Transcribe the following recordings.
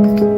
I think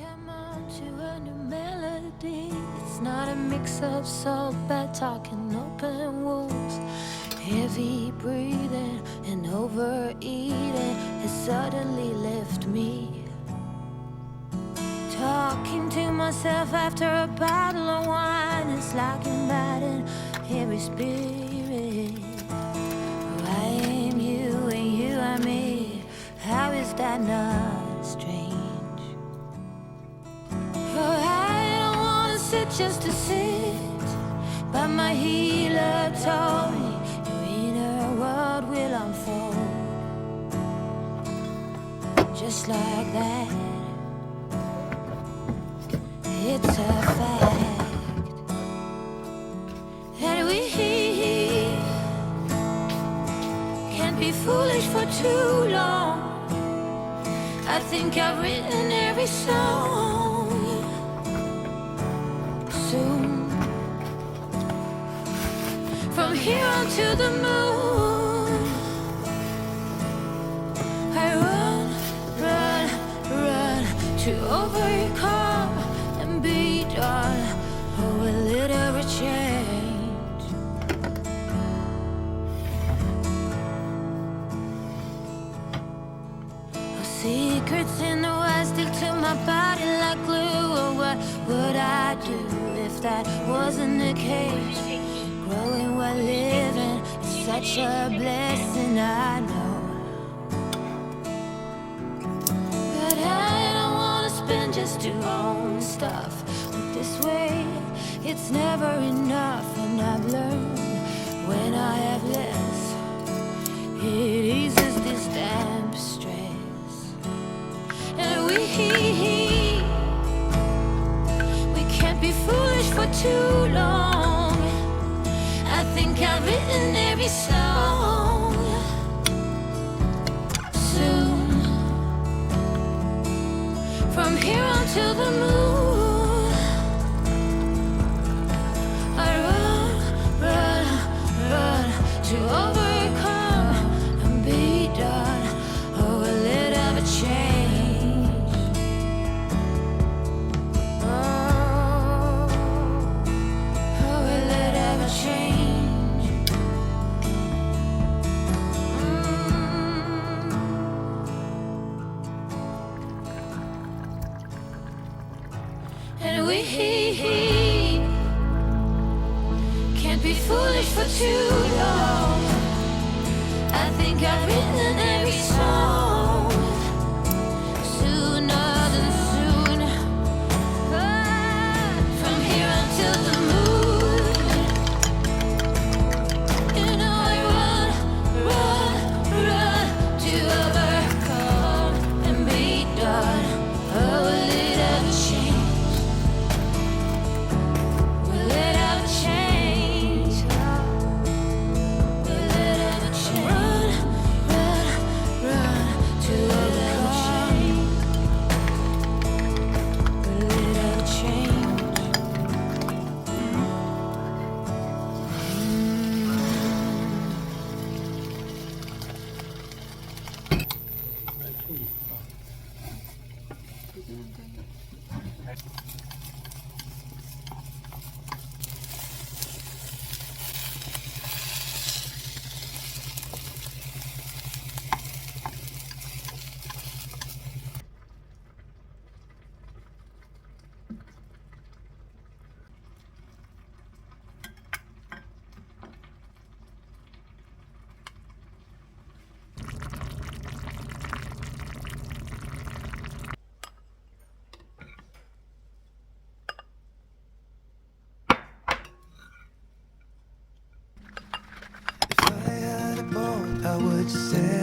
I'm on to a new melody. It's not a mix of soul, bad talking, open wounds. Heavy breathing and overeating has suddenly left me. Talking to myself after a bottle of wine is like inviting every spirit. I am you and you are me. How is that not strange? Just to sit, but my healer told me your inner world will unfold just like that. It's a fact that we can't be foolish for too long. I think I've written every song. From here on to the moon, I run, run, run to overcome and be done. Oh, will it ever change? Oh, secrets in the way stick to my body like glue. Oh, what would I do if that wasn't the case? Growing while living is such a blessing, I know. But I don't wanna spend just to own stuff. But this way, it's never enough, and I've learned when I have less, it eases this damn stress. And we we can't be foolish for too long. Think I've written every song. Soon, from here on till the moon, And we can't be foolish for too long. I think I've written every song boat,